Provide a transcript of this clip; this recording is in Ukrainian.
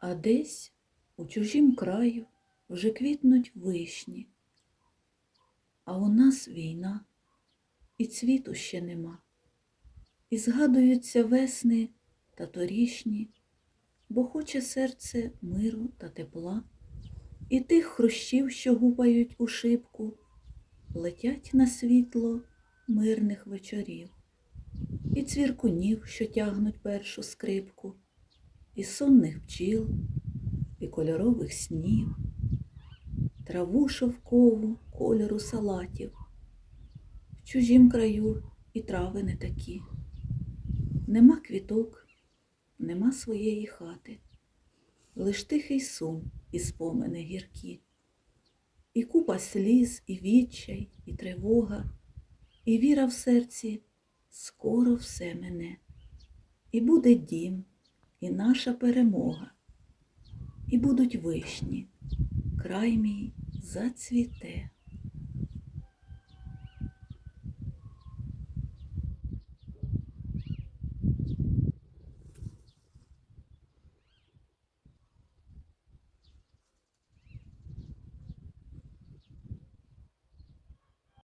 А десь у чужім краю вже квітнуть вишні, а у нас війна, і цвіту ще нема, і згадуються весни та торішні, бо хоче серце миру та тепла, і тих хрущів, що гупають у шибку, летять на світло мирних вечорів, і цвіркунів, що тягнуть першу скрипку, і сонних бджіл, і кольорових снів, траву шовкову кольору салатів. В чужім краю і трави не такі. Нема квіток, нема своєї хати, лиш тихий сум і спомини гіркі, і купа сліз, і відчай, і тривога, і віра в серці скоро все мене, і буде дім, і наша перемога, і будуть вишні, край мій зацвіте.